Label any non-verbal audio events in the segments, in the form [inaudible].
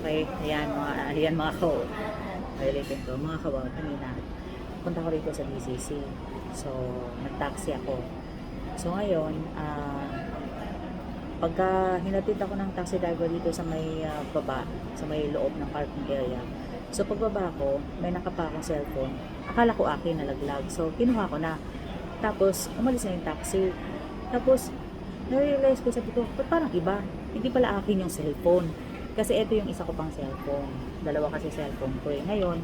Okay, ayan mga, ayan mga kaw. Related ko, mga kawaw, kanina. Punta ko rito sa DCC. So, nag-taxi ako. So, ngayon, ah, pagka hinatid ako ng taxi driver dito sa may ah, baba, sa may loob ng parking area. So, pagbaba ko, may nakapa akong cellphone. Akala ko akin nalaglag. So, kinuha ko na. Tapos, umalis na yung taxi. Tapos, na-realize ko, sabi ko, parang iba? Hindi pala akin yung cellphone. Kasi ito yung isa ko pang cellphone. Dalawa kasi cellphone ko eh. Ngayon,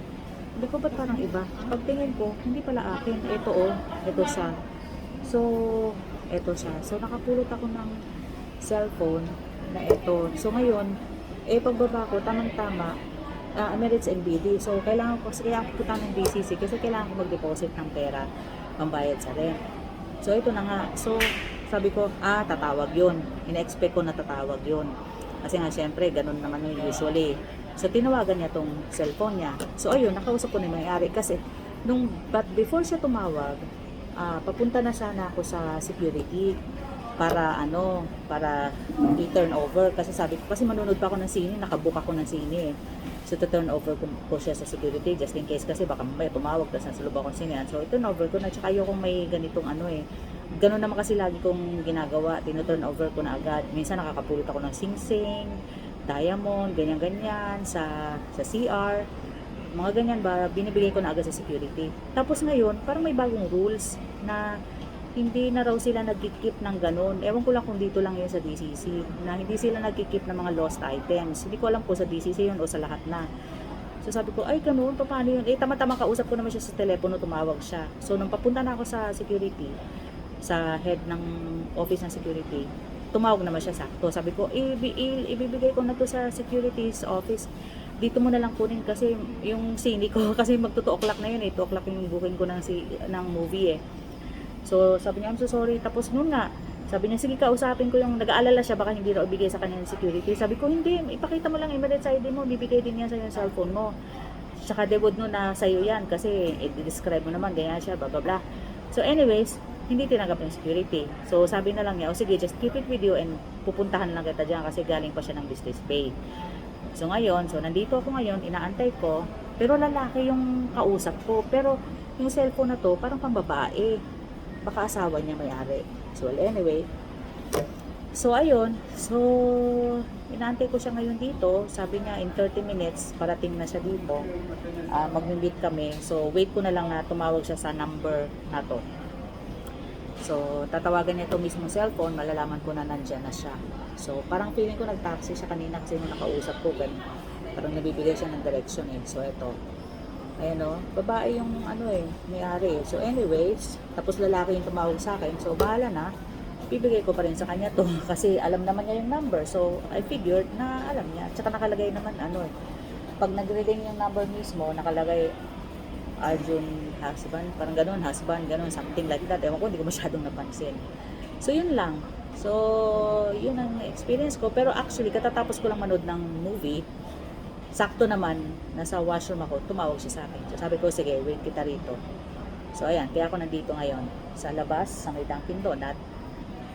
hindi ko ba't parang iba? Pagtingin ko, hindi pala akin. Ito oh, ito siya. So, ito siya. So, nakapulot ako ng cellphone na ito. So, ngayon, eh, pagbaba ko, tamang-tama, uh, Emirates NBD. So, kailangan ko, kaya ako pupunta ng BCC kasi kailangan ko mag-deposit ng pera pambayad sa rent. So, ito na nga. So, sabi ko, ah, tatawag yun. In-expect ko na tatawag yun. Kasi nga, syempre, ganun naman yung usually. So, tinawagan niya tong cellphone niya. So, ayun, nakausap ko na may-ari. Kasi, nung, but before siya tumawag, ah, papunta na sana ako sa security para ano, para i-turn over. Kasi sabi ko, kasi manunod pa ako ng sine, nakabook ako ng sine. So, to turn over ko, ko siya sa security just in case kasi baka may tumawag tapos nasa loob akong sine. So, i-turn over ko na. Tsaka ayokong may ganitong ano eh. Ganun naman kasi lagi kong ginagawa. Tino-turn over ko na agad. Minsan nakakapulot ako ng sing-sing, diamond, ganyan-ganyan sa, sa CR. Mga ganyan ba, binibigay ko na agad sa security. Tapos ngayon, parang may bagong rules na hindi na raw sila nagkikip ng ganun. Ewan ko lang kung dito lang yun sa DCC, na hindi sila nagkikip ng mga lost items. Hindi ko alam po sa DCC yun o sa lahat na. So sabi ko, ay ganun, pa- paano yun? Eh tama-tama kausap ko naman siya sa telepono, tumawag siya. So nung papunta na ako sa security, sa head ng office ng security, tumawag naman siya sakto. Sabi ko, "Ibi- i- ibibigay ko na to sa security's office. Dito mo na lang kunin kasi yung sini ko, [laughs] kasi magto 2 o'clock na yun eh. 2 o'clock yung booking ko ng, si, ng movie eh. So, sabi niya, I'm so sorry. Tapos noon nga, sabi niya, sige kausapin ko yung nag-aalala siya, baka hindi raw ibigay sa kanya ng security. Sabi ko, hindi, ipakita mo lang Emirates ID mo, bibigay din yan sa yung cellphone mo. Tsaka would know na sa'yo yan kasi i-describe mo naman, ganyan siya, blah, blah, blah. So anyways, hindi tinanggap ng security. So sabi na lang niya, o sige, just keep it with you and pupuntahan lang kita dyan kasi galing pa siya ng business pay. So ngayon, so nandito ako ngayon, inaantay ko, pero lalaki yung kausap ko. Pero yung cellphone na to, parang pang babae. Baka asawa niya may-ari. So well, anyway, so ayun, so inaantay ko siya ngayon dito. Sabi niya in 30 minutes, parating na siya dito. Uh, mag-meet kami. So wait ko na lang na tumawag siya sa number na to. So, tatawagan niya to mismo cellphone, malalaman ko na nandyan na siya. So, parang feeling ko nag-taxi siya kanina kasi nung nakausap ko, ganun. Parang nabibigay siya ng direction eh. So, eto. Ayan o, babae yung ano eh, may-ari. So, anyways, tapos lalaki yung tumawag sa akin. So, bahala na. Bibigay ko pa rin sa kanya to [laughs] kasi alam naman niya yung number. So, I figured na alam niya. Tsaka nakalagay naman ano eh. Pag nag-reading yung number mismo, nakalagay Arjun husband, parang ganun, husband, ganun, something like that. Ewan ko, hindi ko masyadong napansin. So, yun lang. So, yun ang experience ko. Pero actually, katatapos ko lang manood ng movie, sakto naman, nasa washroom ako, tumawag siya sa akin. So, sabi ko, sige, wait kita rito. So, ayan, kaya ako nandito ngayon sa labas, sa may Dunkin Donut,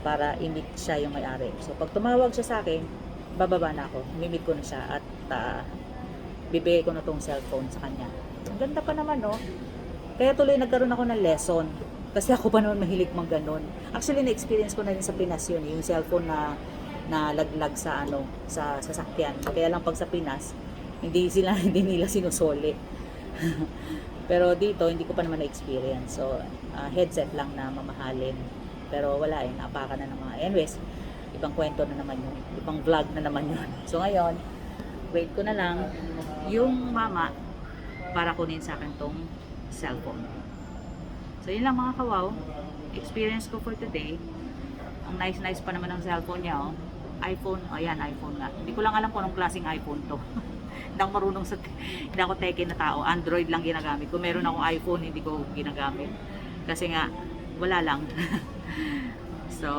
para i-meet siya yung may-ari. So, pag tumawag siya sa akin, bababa na ako. Mimit ko na siya at uh, bibigay ko na tong cellphone sa kanya. Ganda pa naman, no? Kaya tuloy nagkaroon ako ng lesson. Kasi ako pa naman mahilig mag ganon. Actually, na-experience ko na rin sa Pinas yun. Yung cellphone na na laglag sa ano sa sasakyan. Kaya lang pag sa Pinas, hindi sila [laughs] hindi nila sinusoli. [laughs] Pero dito hindi ko pa naman na-experience. So, ah, headset lang na mamahalin. Pero wala eh, napaka na ng mga anyways, ibang kwento na naman yun. Ibang vlog na naman yun. [laughs] So ngayon, wait ko na lang yung mama para kunin sa akin tong cellphone. So yun lang mga kawaw. Experience ko for today. Ang nice-nice pa naman ng cellphone niya oh. iPhone, oh yan, iPhone nga. Hindi ko lang alam kung anong klaseng iPhone to. [laughs] hindi ako marunong sa, hindi ako teke na tao. Android lang ginagamit. Kung meron akong iPhone, hindi ko ginagamit. Kasi nga, wala lang. [laughs] so,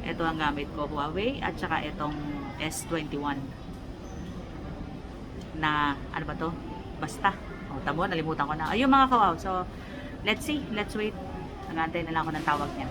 ito ang gamit ko, Huawei, at saka itong S21 na, ano ba to? Basta. O, tamo, nalimutan ko na. Ayun mga kawaw. So, let's see. Let's wait. Nangantay na lang ako ng tawag niya.